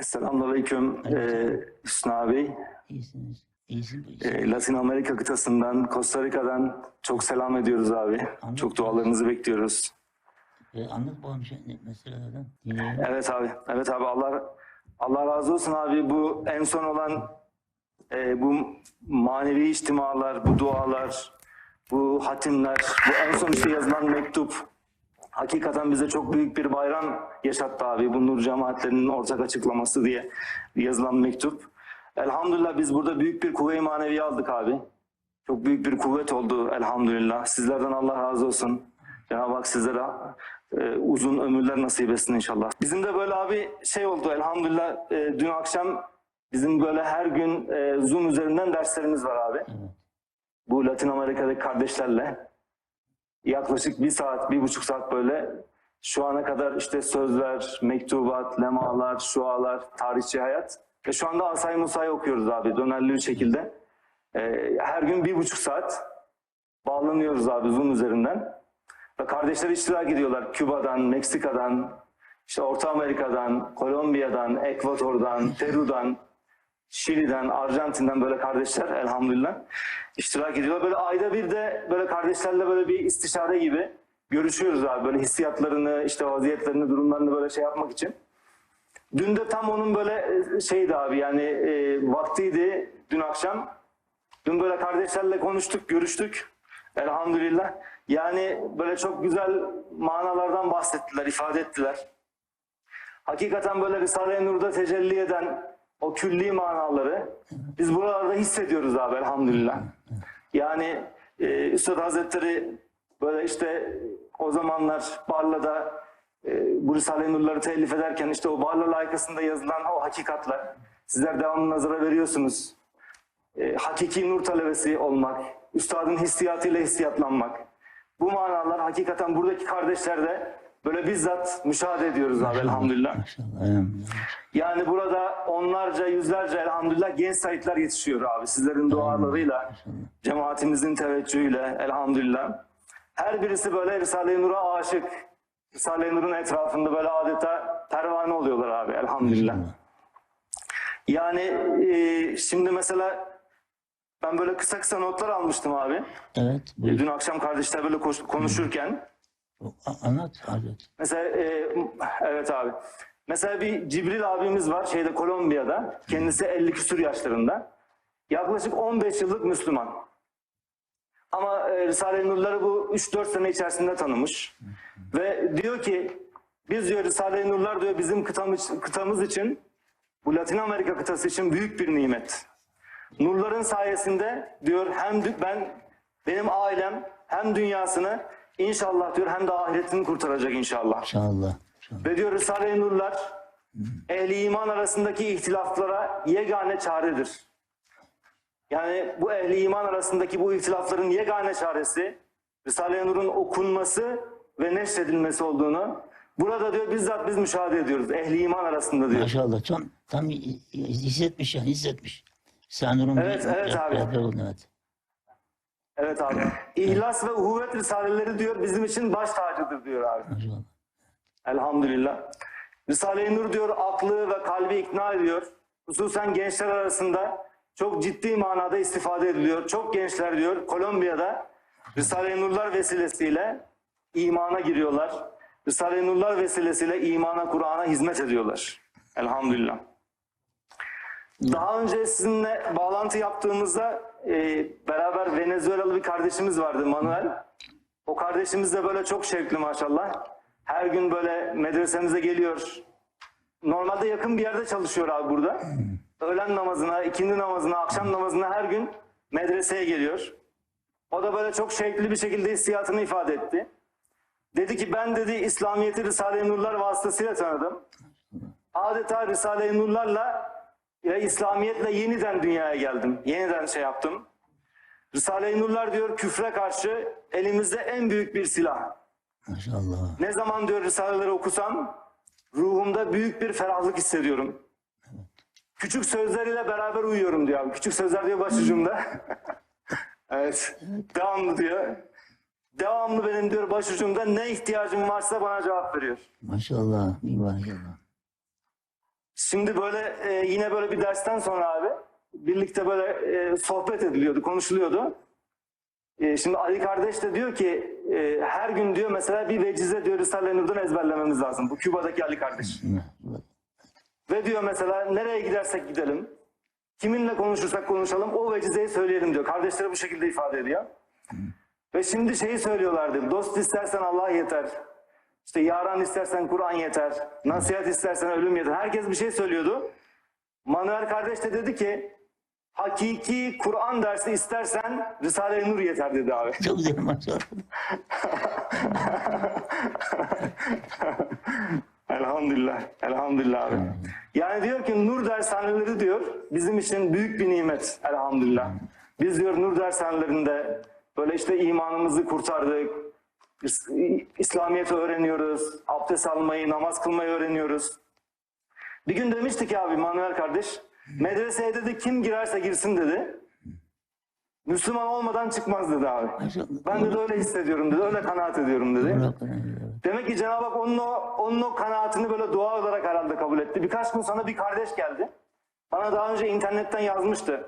Selamünaleyküm ee, Hüsnü abi. İyisiniz. İyisin. Ee, Latin Amerika kıtasından, Costa Rica'dan çok selam ediyoruz abi. Çok dualarınızı bekliyoruz. Ee, anlat bakalım şey, meselelerden. Evet abi, evet abi Allah Allah razı olsun abi. Bu en son olan e, bu manevi içtimalar, bu dualar, bu hatimler, bu en son işte yazılan mektup hakikaten bize çok büyük bir bayram yaşattı abi. Bu Nur cemaatlerinin ortak açıklaması diye yazılan mektup. Elhamdülillah biz burada büyük bir kuvve-i manevi aldık abi. Çok büyük bir kuvvet oldu elhamdülillah. Sizlerden Allah razı olsun. Cenab-ı Hak sizlere e, uzun ömürler nasip etsin inşallah. Bizim de böyle abi şey oldu elhamdülillah e, dün akşam bizim böyle her gün e, Zoom üzerinden derslerimiz var abi. Bu Latin Amerika'daki kardeşlerle. Yaklaşık bir saat, bir buçuk saat böyle şu ana kadar işte sözler, mektubat, lemalar, şualar, tarihçi hayat. Ve şu anda Asay Musa'yı okuyoruz abi dönerli bir şekilde. Ee, her gün bir buçuk saat bağlanıyoruz abi Zoom üzerinden. Ve kardeşler iştirak ediyorlar. Küba'dan, Meksika'dan, işte Orta Amerika'dan, Kolombiya'dan, Ekvator'dan, Peru'dan, Şili'den, Arjantin'den böyle kardeşler elhamdülillah iştirak ediyorlar. Böyle ayda bir de böyle kardeşlerle böyle bir istişare gibi görüşüyoruz abi. Böyle hissiyatlarını, işte vaziyetlerini, durumlarını böyle şey yapmak için. Dün de tam onun böyle e, şeydi abi yani e, vaktiydi dün akşam. Dün böyle kardeşlerle konuştuk, görüştük. Elhamdülillah. Yani böyle çok güzel manalardan bahsettiler, ifade ettiler. Hakikaten böyle Risale-i Nur'da tecelli eden o külli manaları biz buralarda hissediyoruz abi elhamdülillah. Yani e, Üstad Hazretleri böyle işte o zamanlar Barla'da e, bu Risale-i Nur'ları telif ederken işte o Barla layıkasında yazılan o hakikatler sizler devamlı nazara veriyorsunuz. E, hakiki nur talebesi olmak, üstadın hissiyatıyla hissiyatlanmak. Bu manalar hakikaten buradaki kardeşlerde böyle bizzat müşahede ediyoruz abi elhamdülillah. Yani burada onlarca, yüzlerce elhamdülillah genç sayitler yetişiyor abi. Sizlerin dualarıyla, cemaatimizin teveccühüyle elhamdülillah. Her birisi böyle Risale-i Nur'a aşık. Risale-i Nur'un etrafında böyle adeta pervane oluyorlar abi elhamdülillah. Yani e, şimdi mesela ben böyle kısa kısa notlar almıştım abi. Evet. Buyur. Dün akşam kardeşler böyle konuşurken. Anlat. Hazret. Mesela e, evet abi. Mesela bir Cibril abimiz var şeyde Kolombiya'da. Kendisi 50 küsur yaşlarında. Yaklaşık 15 yıllık Müslüman. Ama e, Risale-i Nurları bu 3-4 sene içerisinde tanımış. Ve diyor ki biz diyor Risale-i Nurlar diyor bizim kıtamız, kıtamız için bu Latin Amerika kıtası için büyük bir nimet. Nurların sayesinde diyor hem ben benim ailem hem dünyasını inşallah diyor hem de ahiretini kurtaracak inşallah. İnşallah. İnşallah. Ve diyor Risale-i Nurlar ehli iman arasındaki ihtilaflara yegane çaredir. Yani bu ehli iman arasındaki bu ihtilafların yegane çaresi Risale-i Nur'un okunması ve neşredilmesi olduğunu burada diyor bizzat biz müşahede ediyoruz. Ehli iman arasında diyor. Maşallah. Tam, tam hissetmiş yani hissetmiş. Sanırım Evet, evet abi. Evet. Evet abi. İhlas ve uhuvvet risaleleri diyor bizim için baş tacıdır diyor abi. Elhamdülillah. Risale-i Nur diyor aklı ve kalbi ikna ediyor. Hususen gençler arasında çok ciddi manada istifade ediliyor. Çok gençler diyor Kolombiya'da Risale-i Nurlar vesilesiyle imana giriyorlar. Risale-i Nurlar vesilesiyle imana, Kur'an'a hizmet ediyorlar. Elhamdülillah. Daha önce sizinle bağlantı yaptığımızda e, beraber Venezuelalı bir kardeşimiz vardı Manuel. O kardeşimiz de böyle çok şevkli maşallah. Her gün böyle medresemize geliyor. Normalde yakın bir yerde çalışıyor abi burada. Öğlen namazına, ikindi namazına, akşam namazına her gün medreseye geliyor. O da böyle çok şevkli bir şekilde hissiyatını ifade etti. Dedi ki ben dedi İslamiyet'i Risale-i Nurlar vasıtasıyla tanıdım. Adeta Risale-i Nurlarla ve İslamiyetle yeniden dünyaya geldim. Yeniden şey yaptım. Risale-i Nurlar diyor küfre karşı elimizde en büyük bir silah. Maşallah. Ne zaman diyor Risaleleri okusam ruhumda büyük bir ferahlık hissediyorum. Küçük sözleriyle beraber uyuyorum diyor abi. Küçük sözler diyor başucumda. evet. Devamlı diyor. Devamlı benim diyor başucumda ne ihtiyacım varsa bana cevap veriyor. Maşallah. Maşallah. Şimdi böyle e, yine böyle bir dersten sonra abi birlikte böyle e, sohbet ediliyordu, konuşuluyordu. E, şimdi Ali kardeş de diyor ki e, her gün diyor mesela bir vecize diyor Risale-i ezberlememiz lazım. Bu Küba'daki Ali kardeş. Ve diyor mesela nereye gidersek gidelim, kiminle konuşursak konuşalım o vecizeyi söyleyelim diyor. Kardeşleri bu şekilde ifade ediyor. Ve şimdi şeyi söylüyorlardı. Dost istersen Allah yeter. İşte yaran istersen Kur'an yeter. Nasihat istersen ölüm yeter. Herkes bir şey söylüyordu. Manuel kardeş de dedi ki hakiki Kur'an dersi istersen Risale-i Nur yeter dedi abi. Çok güzel maşallah. Elhamdülillah. Elhamdülillah abi. Yani diyor ki nur dershaneleri diyor bizim için büyük bir nimet. Elhamdülillah. Biz diyor nur dershanelerinde böyle işte imanımızı kurtardık. İs- İslamiyet'i öğreniyoruz. Abdest almayı, namaz kılmayı öğreniyoruz. Bir gün demişti ki abi Manuel kardeş medreseye dedi kim girerse girsin dedi. Müslüman olmadan çıkmaz dedi abi. Ben de öyle hissediyorum dedi. Öyle kanaat ediyorum dedi. Demek ki Cenab-ı Hak onun o, onun o kanaatini böyle dua olarak herhalde kabul etti. Birkaç gün sonra bir kardeş geldi. Bana daha önce internetten yazmıştı.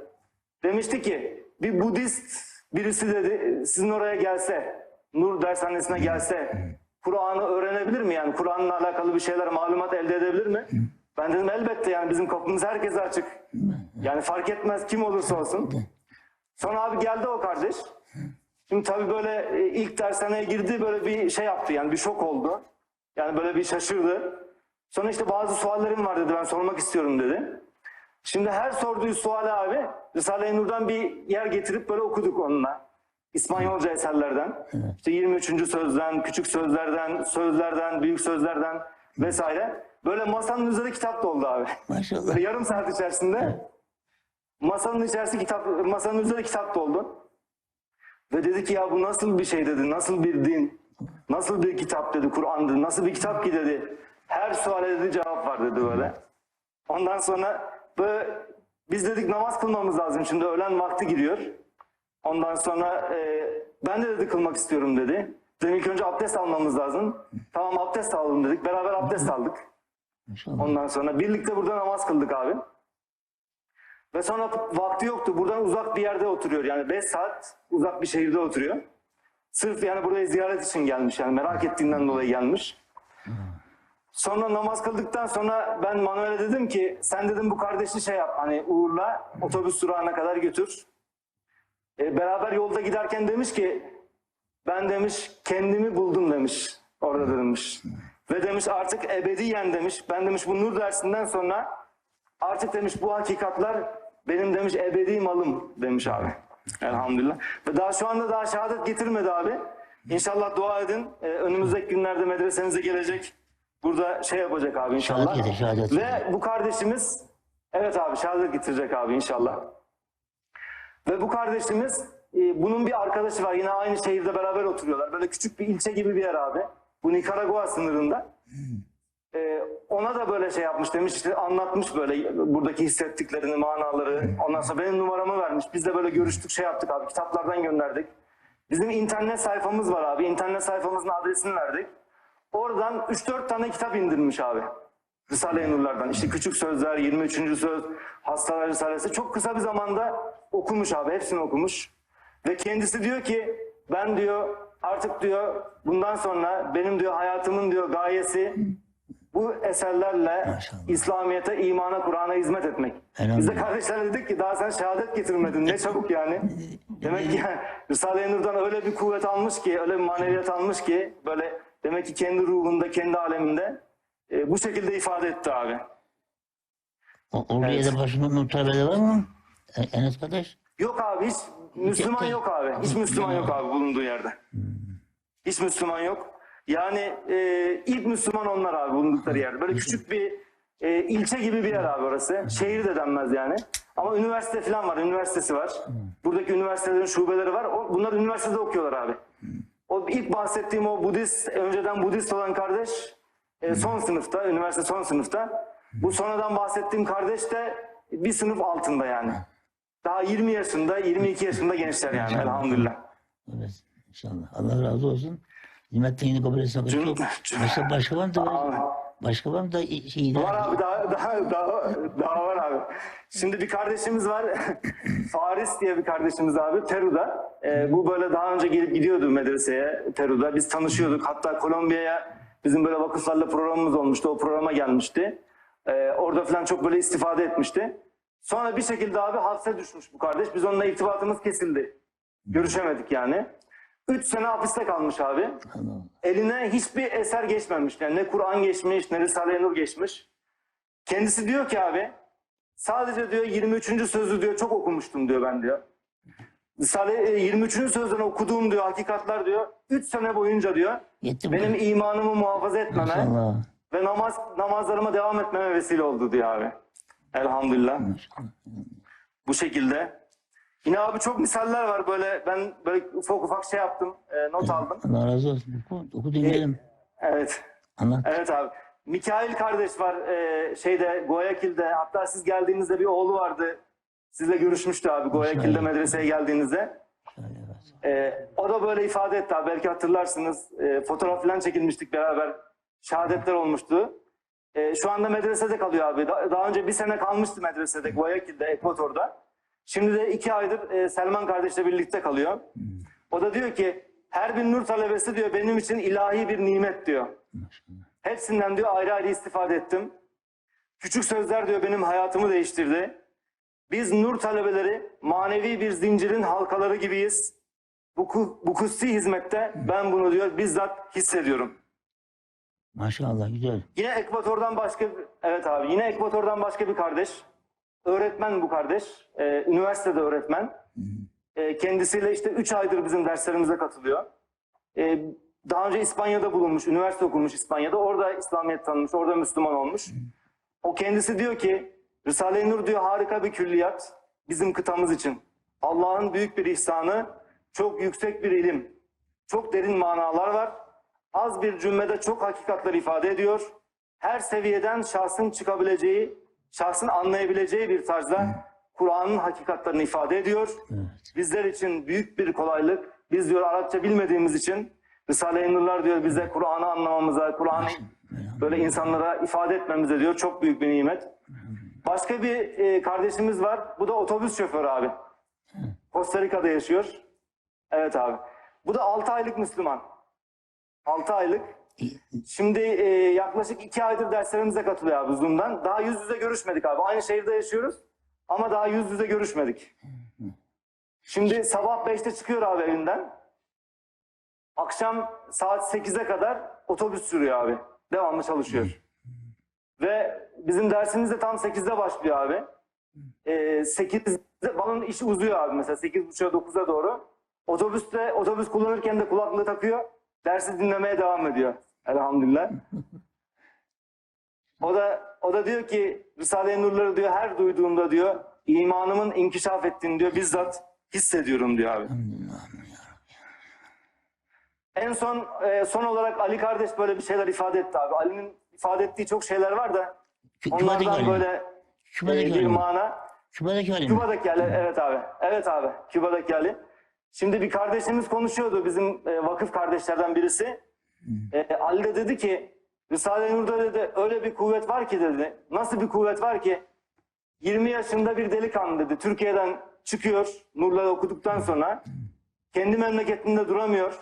Demişti ki bir Budist birisi dedi sizin oraya gelse, Nur dershanesine gelse Kur'an'ı öğrenebilir mi? Yani Kur'an'la alakalı bir şeyler malumat elde edebilir mi? Ben dedim elbette yani bizim kapımız herkese açık. Yani fark etmez kim olursa olsun. Sonra abi geldi o kardeş. Şimdi tabii böyle e, ilk dershaneye girdi böyle bir şey yaptı yani bir şok oldu. Yani böyle bir şaşırdı. Sonra işte bazı suallerim var dedi ben sormak istiyorum dedi. Şimdi her sorduğu suale abi Risale-i Nur'dan bir yer getirip böyle okuduk onunla. İspanyolca eserlerden. İşte 23. sözden, küçük sözlerden, sözlerden, büyük sözlerden vesaire. Böyle masanın üzeri kitap doldu abi. Maşallah. Yarım saat içerisinde masanın içerisi kitap, masanın üzeri kitap doldu. Ve dedi ki ya bu nasıl bir şey dedi, nasıl bir din, nasıl bir kitap dedi, Kur'an dedi, nasıl bir kitap ki dedi. Her suale dedi cevap var dedi böyle. Ondan sonra böyle biz dedik namaz kılmamız lazım şimdi öğlen vakti giriyor. Ondan sonra e, ben de dedi kılmak istiyorum dedi. Dedim ilk önce abdest almamız lazım. Tamam abdest alalım dedik. Beraber abdest aldık. Maşallah. Ondan sonra birlikte burada namaz kıldık abi. Ve sonra vakti yoktu. Buradan uzak bir yerde oturuyor. Yani 5 saat uzak bir şehirde oturuyor. Sırf yani buraya ziyaret için gelmiş. Yani merak ettiğinden dolayı gelmiş. Sonra namaz kıldıktan sonra ben Manuel'e dedim ki sen dedim bu kardeşi şey yap hani uğurla otobüs durağına kadar götür. E, beraber yolda giderken demiş ki ben demiş kendimi buldum demiş orada demiş. Ve demiş artık ebediyen demiş ben demiş bu nur dersinden sonra artık demiş bu hakikatler benim demiş ebedi malım demiş abi. Elhamdülillah. Ve daha şu anda daha şehadet getirmedi abi. İnşallah dua edin. Ee, önümüzdeki günlerde medresenize gelecek. Burada şey yapacak abi inşallah. Şehadet şehadet Ve bu kardeşimiz evet abi şehadet getirecek abi inşallah. Ve bu kardeşimiz e, bunun bir arkadaşı var. Yine aynı şehirde beraber oturuyorlar. Böyle küçük bir ilçe gibi bir yer abi. Bu Nikaragua sınırında. E, ona da böyle şey yapmış demiş işte anlatmış böyle buradaki hissettiklerini, manaları. Ondan sonra benim numaramı vermiş. Biz de böyle görüştük şey yaptık abi. Kitaplardan gönderdik. Bizim internet sayfamız var abi. İnternet sayfamızın adresini verdik. Oradan 3-4 tane kitap indirmiş abi. Risale-i Nurlardan. İşte Küçük Sözler, 23. Söz, Hastalar Risalesi. Çok kısa bir zamanda okumuş abi. Hepsini okumuş. Ve kendisi diyor ki ben diyor artık diyor bundan sonra benim diyor hayatımın diyor gayesi bu eserlerle Maşallah. İslamiyet'e, imana, Kur'an'a hizmet etmek. Biz de kardeşlerle dedik ki daha sen şehadet getirmedin. Ne çabuk yani. Demek ki yani Risale-i Nur'dan öyle bir kuvvet almış ki, öyle bir maneviyat almış ki böyle demek ki kendi ruhunda, kendi aleminde e, bu şekilde ifade etti abi. O, oraya Evet. da başında mutabele var mı? E- Enes kardeş. Yok abi hiç Müslüman yok abi. Hiç Müslüman yok abi bulunduğu yerde. Hiç Müslüman yok. Yani e, ilk Müslüman onlar abi bulundukları yerde. Böyle küçük bir e, ilçe gibi bir yer abi orası. Şehir de denmez yani. Ama üniversite falan var. Üniversitesi var. Buradaki üniversitelerin şubeleri var. O, bunlar üniversitede okuyorlar abi. O ilk bahsettiğim o Budist, önceden Budist olan kardeş e, son sınıfta, üniversite son sınıfta. Bu sonradan bahsettiğim kardeş de bir sınıf altında yani. Daha 20 yaşında, 22 yaşında gençler yani elhamdülillah. Evet. İnşallah. Allah razı olsun. Cüm- Çok. cüm- Mesela başka var mı? da Amin. Başka var mı da şeyden? Var abi daha, daha, daha, daha var abi. Şimdi bir kardeşimiz var. Faris diye bir kardeşimiz abi Peru'da. Ee, bu böyle daha önce gelip gidiyordu medreseye Peru'da. Biz tanışıyorduk. Hatta Kolombiya'ya bizim böyle vakıflarla programımız olmuştu. O programa gelmişti. Ee, orada falan çok böyle istifade etmişti. Sonra bir şekilde abi hapse düşmüş bu kardeş. Biz onunla irtibatımız kesildi. Görüşemedik yani. Üç sene hapiste kalmış abi eline hiçbir eser geçmemiş. Yani ne Kur'an geçmiş, ne Risale-i Nur geçmiş. Kendisi diyor ki abi, sadece diyor 23. sözü diyor çok okumuştum diyor ben diyor. Risale e, 23. sözden okuduğum diyor hakikatler diyor 3 sene boyunca diyor Yetti benim imanımı muhafaza etmeme Maşallah. ve namaz namazlarıma devam etmeme vesile oldu diyor abi. Elhamdülillah. Maşallah. Bu şekilde. Yine abi çok misaller var böyle ben böyle ufak ufak şey yaptım, e, not aldım. Allah razı olsun. Oku, oku dinleyelim. Evet. Anlat. Evet abi. Mikail kardeş var e, şeyde Guayaquil'de. Hatta siz geldiğinizde bir oğlu vardı. Sizle görüşmüştü abi Şöyle. medreseye geldiğinizde. E, o da böyle ifade etti abi. Belki hatırlarsınız. E, fotoğraf falan çekilmiştik beraber. Şehadetler olmuştu. E, şu anda medresede kalıyor abi. Da- daha önce bir sene kalmıştı medresede Guayaquil'de, Ekvator'da. Şimdi de iki aydır e, Selman kardeşle birlikte kalıyor. O da diyor ki her bir nur talebesi diyor benim için ilahi bir nimet diyor. Hepsinden diyor ayrı ayrı istifade ettim. Küçük sözler diyor benim hayatımı değiştirdi. Biz nur talebeleri manevi bir zincirin halkaları gibiyiz. Bu, bu kutsi hizmette ben bunu diyor bizzat hissediyorum. Maşallah güzel. Yine Ekvator'dan başka evet abi yine Ekvator'dan başka bir kardeş. Öğretmen bu kardeş. Ee, üniversitede öğretmen. Ee, kendisiyle işte 3 aydır bizim derslerimize katılıyor. Ee, daha önce İspanya'da bulunmuş, üniversite okumuş İspanya'da. Orada İslamiyet tanımış, orada Müslüman olmuş. O kendisi diyor ki Risale-i Nur diyor harika bir külliyat bizim kıtamız için. Allah'ın büyük bir ihsanı, çok yüksek bir ilim, çok derin manalar var. Az bir cümlede çok hakikatler ifade ediyor. Her seviyeden şahsın çıkabileceği, şahsın anlayabileceği bir tarzda Kur'an'ın hakikatlerini ifade ediyor. Evet. Bizler için büyük bir kolaylık. Biz diyor Arapça bilmediğimiz için Risale-i Nurlar diyor bize Kur'an'ı anlamamıza, Kur'an'ı böyle insanlara ifade etmemize diyor çok büyük bir nimet. Başka bir e, kardeşimiz var. Bu da otobüs şoförü abi. Costa Rica'da yaşıyor. Evet abi. Bu da 6 aylık Müslüman. 6 aylık. Şimdi e, yaklaşık 2 aydır derslerimize katılıyor abi Zoom'dan. Daha yüz yüze görüşmedik abi. Aynı şehirde yaşıyoruz ama daha yüz yüze görüşmedik. Şimdi sabah 5'te çıkıyor abi evinden. Akşam saat 8'e kadar otobüs sürüyor abi. Devamlı çalışıyor. Ve bizim dersimiz de tam 8'de başlıyor abi. Ee, 8'de balon işi uzuyor abi mesela 8.30'a 9'a doğru. Otobüste otobüs kullanırken de kulaklığı takıyor. Dersi dinlemeye devam ediyor. Elhamdülillah. O da o da diyor ki Risale-i Nurları diyor her duyduğumda diyor imanımın inkişaf ettiğini diyor bizzat hissediyorum diyor abi. En son e, son olarak Ali kardeş böyle bir şeyler ifade etti abi. Ali'nin ifade ettiği çok şeyler var da Küba'daki onlardan Ali. böyle e, Küba'daki bir Ali. mana. Küba'daki Ali. Küba'daki Ali evet abi. Evet abi Küba'daki Ali. Şimdi bir kardeşimiz konuşuyordu bizim e, vakıf kardeşlerden birisi. E, Ali de dedi ki Risale-i Nur'da dedi öyle bir kuvvet var ki dedi. Nasıl bir kuvvet var ki 20 yaşında bir delikanlı dedi. Türkiye'den çıkıyor nurları okuduktan sonra kendi memleketinde duramıyor.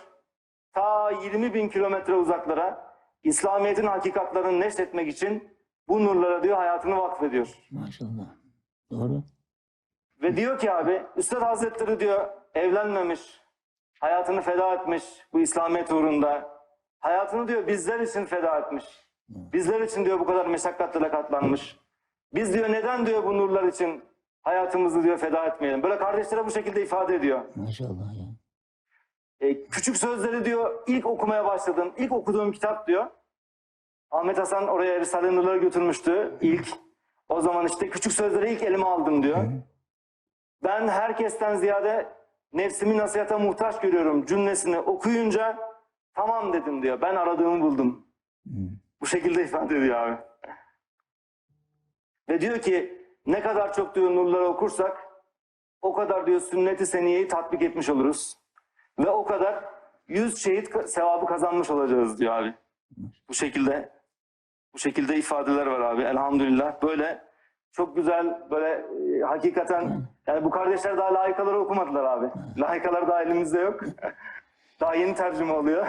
Ta 20 bin kilometre uzaklara İslamiyet'in hakikatlerini neşretmek için bu nurlara diyor hayatını vakfediyor. Maşallah. Doğru. Ve diyor ki abi Üstad Hazretleri diyor evlenmemiş, hayatını feda etmiş bu İslamiyet uğrunda. Hayatını diyor bizler için feda etmiş. Bizler için diyor bu kadar meşakkatlere katlanmış. Biz diyor neden diyor bu nurlar için hayatımızı diyor feda etmeyelim. Böyle kardeşlere bu şekilde ifade ediyor. Maşallah ya. E, küçük sözleri diyor ilk okumaya başladım. İlk okuduğum kitap diyor. Ahmet Hasan oraya Risale-i Nurları götürmüştü ilk. O zaman işte küçük sözleri ilk elime aldım diyor. Ben herkesten ziyade nefsimi nasihata muhtaç görüyorum cümlesini okuyunca tamam dedim diyor. Ben aradığımı buldum. Bu şekilde ifade ediyor abi. Ve diyor ki ne kadar çok diyor nurları okursak o kadar diyor sünnet-i seniyeyi tatbik etmiş oluruz. Ve o kadar yüz şehit sevabı kazanmış olacağız diyor abi. Bu şekilde Bu şekilde ifadeler var abi elhamdülillah. Böyle çok güzel böyle e, hakikaten yani bu kardeşler daha layıkaları okumadılar abi. Layıkalar daha elimizde yok. daha yeni tercüme oluyor.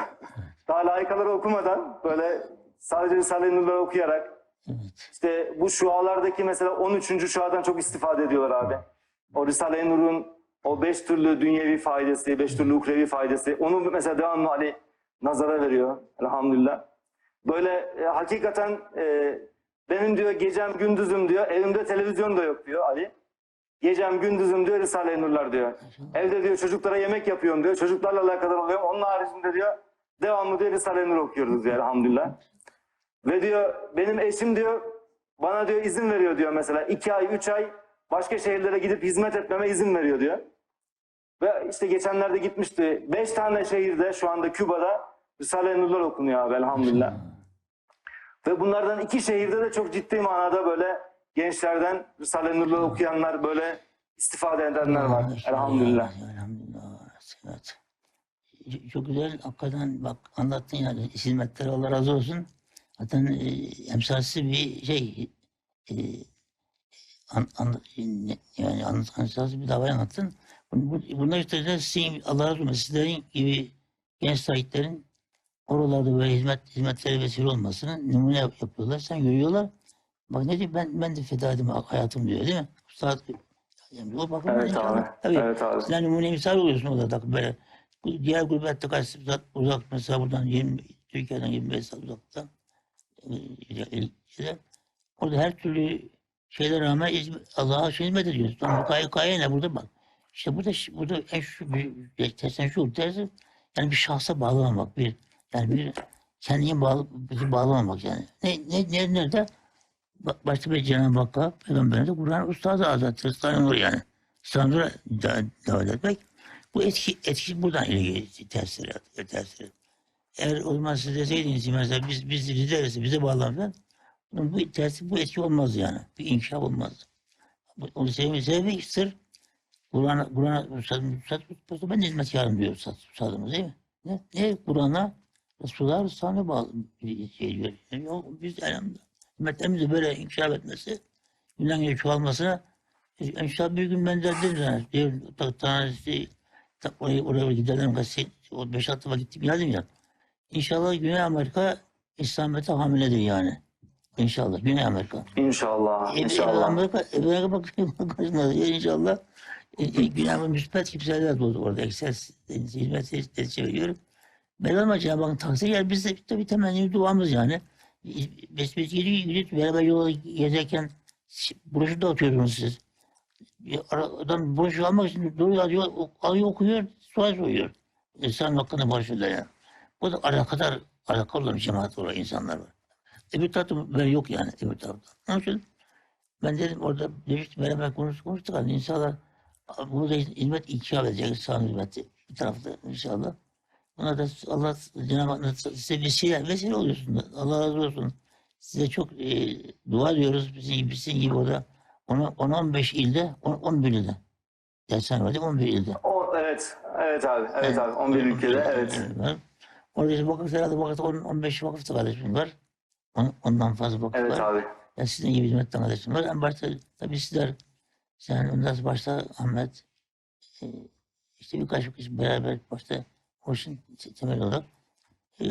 Daha layıkaları okumadan böyle sadece Risale-i Nur'ları okuyarak Evet. işte bu şualardaki mesela 13. şuadan çok istifade ediyorlar abi. O Risale-i Nur'un o beş türlü dünyevi faydası, beş türlü ukrevi faydası. Onu mesela devamlı Ali nazara veriyor. Elhamdülillah. Böyle e, hakikaten e, benim diyor gecem gündüzüm diyor. Evimde televizyon da yok diyor Ali. Gecem gündüzüm diyor Risale-i Nurlar diyor. Evde diyor çocuklara yemek yapıyorum diyor. Çocuklarla alakadar oluyorum. Onun haricinde diyor devamlı diyor Risale-i Nur okuyoruz diyor elhamdülillah. Ve diyor benim eşim diyor bana diyor izin veriyor diyor mesela iki ay üç ay başka şehirlere gidip hizmet etmeme izin veriyor diyor. Ve işte geçenlerde gitmişti. Beş tane şehirde şu anda Küba'da Risale-i Nurlar okunuyor abi elhamdülillah. Ve bunlardan iki şehirde de çok ciddi manada böyle gençlerden Risale-i Nurlar okuyanlar böyle istifade edenler var. Elhamdülillah. Elhamdülillah. Evet. Çok- güzel. Hakikaten bak anlattın yani hizmetleri Allah razı olsun. Zaten e, emsalsiz bir şey e, an, an, yani an, emsalsiz bir davayı anlattın. Bu- bu- Bunlar işte sizin Allah razı olsun sizlerin gibi genç sahiplerin oralarda böyle hizmet hizmetlere vesile olmasını numune yap- yapıyorlar. Sen görüyorlar. Bak ne diyor ben ben de feda ettim hayatım diyor değil mi? Üstad yani o bakımdan Evet abi. Tabii. Evet abi. Sen numune misal oluyorsun orada böyle. Bu Diğer gurbette kaç saat uzak mesela buradan 20, Türkiye'den 25 saat uzakta. Ee, şeyde, Orada her türlü şeylere rağmen Allah'a şey hizmet ediyoruz. Tamam, gaye, gaye ne burada bak. İşte burada burada en şu bir tersen şu tersi yani bir şahsa bağlamamak bir yani bir kendine bağlı bizi bağlamamak yani. Ne ne ne nerede? Ba- Başta bir Cenab-ı Hakk'a, Peygamber'e Kur'an Ustazı Hazretleri Ustazı yani. İstanbul'a da- davet etmek. Bu etki, etki buradan ilgili tesir et- tesir. Eğer o zaman siz deseydiniz mesela biz, biz gideriz, bize bağlanırlar. bunun Bu tesir, bu etki olmaz yani. Bir inkişaf olmaz. Onu sebebi, sebebi sır. Kur'an'a, Kur'an'a, Üstad, Üstad, Üstad, ben de hizmetkarım diyor Üstad, Üstadımız değil mi? Ne? Ne? Kur'an'a, Resulullah Resulü'ne bağlı bir şey diyor. Biz elhamdülillah. Hizmetlerimizin böyle inkişaf etmesi, günden güne çoğalmasına İnşallah bir gün ben de dedim sana. Ta, tanesi, ta, oraya, oraya gidelim. O beş altı defa gittim geldim ya. İnşallah Güney Amerika İslamiyet'e hamiledir yani. İnşallah Güney Amerika. İnşallah. E, İnşallah. Amerika, Amerika bak, bakışına inşallah. E, e, Güney Amerika müspet kimseler doğdu orada. Ekses hizmet netice ama Cenab-ı Hakk'ın takdir yer biz de tabii temenni duamız yani. Biz biz yürü yürü beraber yola gezerken broşür de atıyordunuz siz. Adam broşür almak için duruyor alıyor, ok- alıyor okuyor, sual soruyor. İnsan hakkında broşürler ya. Bu da alakadar, alakalı olan cemaat var, insanlar var. Öbür tarafta böyle yok yani öbür tarafta. Onun için ben dedim orada dedik beraber konuş, konuştuk. Hani inşallah burada hizmet inkişaf edecek, İslam hizmeti bir tarafta inşallah. Buna da Allah Cenab-ı Hak size vesile, vesile oluyorsun. Allah razı olsun. Size çok e, dua ediyoruz. Bizim gibi, sizin gibi o da 10-15 ilde, 10 11 ilde. Dersen var değil mi? 11 ilde. O, evet. Evet abi. Evet abi. 11 ülkede. Evet. var. Orada işte vakıf herhalde vakıf 10 15 vakıf da kardeşim var. On- Ondan fazla vakıf Evet var. abi. Ya sizin gibi hizmetten kardeşim var. En başta tabii sizler sen ondan başta Ahmet e, işte birkaç kişi beraber başta hoşun temel olarak e,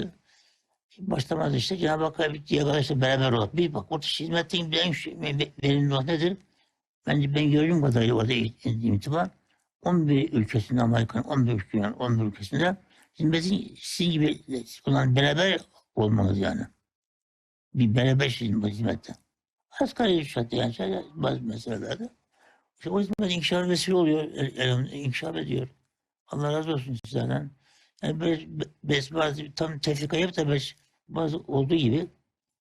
başlamaz işte Cenab-ı Hakk'a bir diye arkadaşlar beraber olarak bir bak orada hizmetin en verimli olan nedir? Bence ben gördüğüm kadarıyla orada intiba 11 ülkesinde Amerika'nın 11 ülkesinde 11 ülkesinde hizmetin sizin gibi olan beraber olmanız yani. Bir beraber hizmette. Asgari ücret yani şeyler, bazı meselelerde. İşte o hizmet inkişaf vesile oluyor, inkişaf ediyor. Allah razı olsun sizlerden. Yani böyle, bez bazı tam tefrika yapıp da bez, bazı olduğu gibi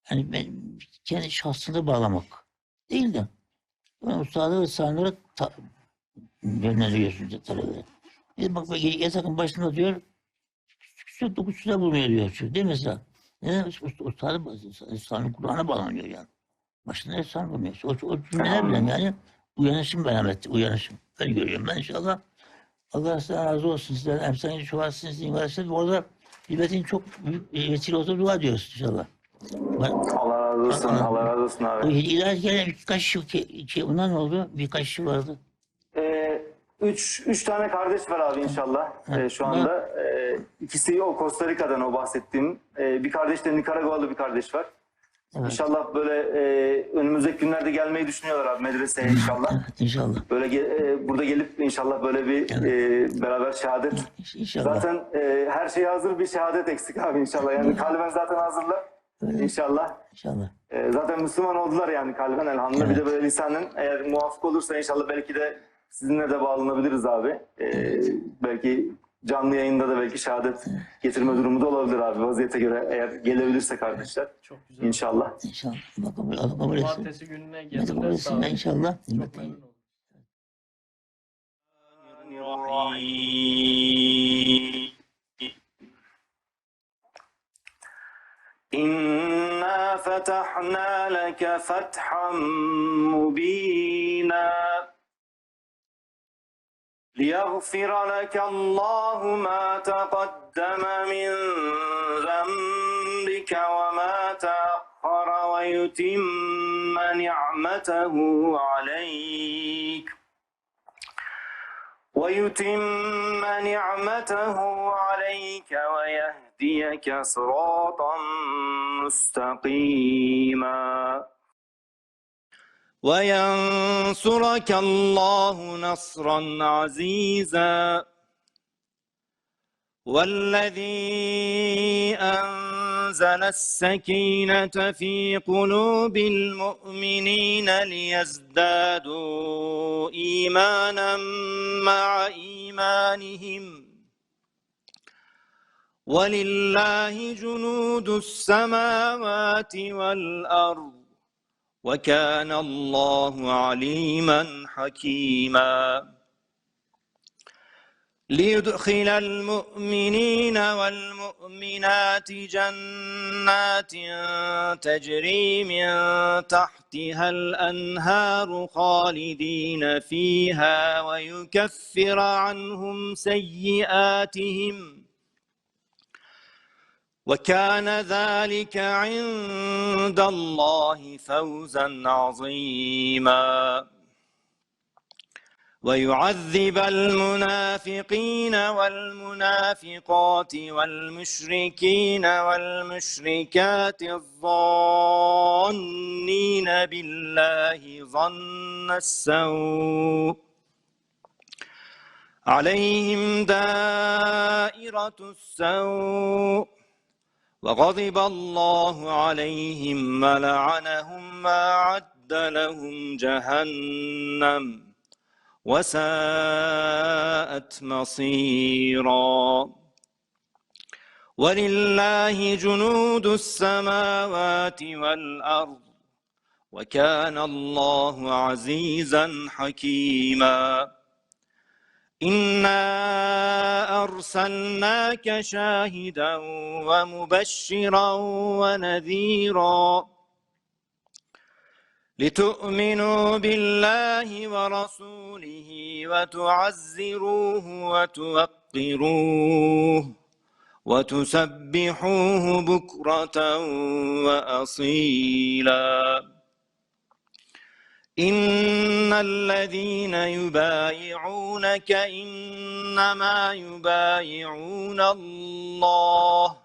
hani ben kendi şahsını bağlamak değil de yani ustalığı ve sanırı ta, yönlendiriyorsun talebeye. Bir bak yasakın başında diyor küçük dokuzsuda bulunuyor diyor. Değil mi mesela? Neden? Ustadı, ustadın Kur'an'a bağlanıyor yani. Başında efsane bulunuyor. O, o cümleler bile yani uyanışım alamet, uyanışım. Ben görüyorum ben inşallah. Allah size razı olsun sizden. Şu an sizin arkadaşlar. Orada hizmetin çok büyük e, vesile olsa dua ediyoruz inşallah. Ben, Allah razı olsun. Allah- Allah razı olsun abi. hidayet gelen birkaç kişi, ki, ki, ne oldu? Birkaç kişi vardı. Ee, üç, üç tane kardeş var abi inşallah ee, şu anda. Ee, ikisi o Costa Rica'dan o bahsettiğim. Ee, bir kardeş de Nikaragualı bir kardeş var. Evet. İnşallah böyle e, önümüzdeki günlerde gelmeyi düşünüyorlar abi medreseye inşallah. Evet, inşallah. Böyle ge- e, burada gelip inşallah böyle bir e, beraber şehadet. İnş- İnşallah. Zaten e, her şey hazır bir şehadet eksik abi inşallah. Yani kalben zaten hazırlar. İnşallah. İnşallah. E, zaten Müslüman oldular yani kalben elhamdülillah. Bir de böyle lisanın eğer muvafık olursa inşallah belki de sizinle de bağlanabiliriz abi. E, belki canlı yayında da belki şehadet getirme durumu da olabilir abi vaziyete göre eğer gelebilirse kardeşler. Çok güzel. İnşallah. İnşallah. Allah kabul, Allah kabul etsin. Cumartesi gününe Allah kabul gelirler etsin sağ inşallah. Çok memnun oldum. إنا فتحنا لك فتحا مبينا ليغفر لك الله ما تقدم من ذنبك وما تأخر ويتم نعمته عليك. ويتم نعمته عليك ويهديك صراطا مستقيما. وينصرك الله نصرا عزيزا والذي أنزل السكينة في قلوب المؤمنين ليزدادوا إيمانا مع إيمانهم ولله جنود السماوات والأرض وكان الله عليما حكيما. ليدخل المؤمنين والمؤمنات جنات تجري من تحتها الأنهار خالدين فيها ويكفر عنهم سيئاتهم. وكان ذلك عند الله فوزا عظيما. ويعذب المنافقين والمنافقات والمشركين والمشركات الظانين بالله ظن السوء. عليهم دائرة السوء. وغضب الله عليهم ولعنهم وأعد لهم جهنم وساءت مصيرا. ولله جنود السماوات والأرض وكان الله عزيزا حكيما. إنا أرسلناك شاهدا ومبشرا ونذيرا لتؤمنوا بالله ورسوله وتعزروه وتوقروه وتسبحوه بكرة وأصيلا إن الذين يبايعونك إنما يبايعون الله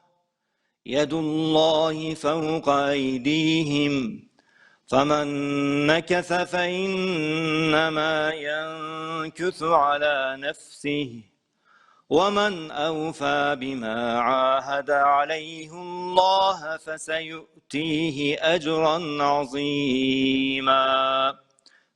يد الله فوق أيديهم فمن نكث فإنما ينكث على نفسه ومن أوفى بما عاهد عليه الله فسيؤتيه أجرا عظيما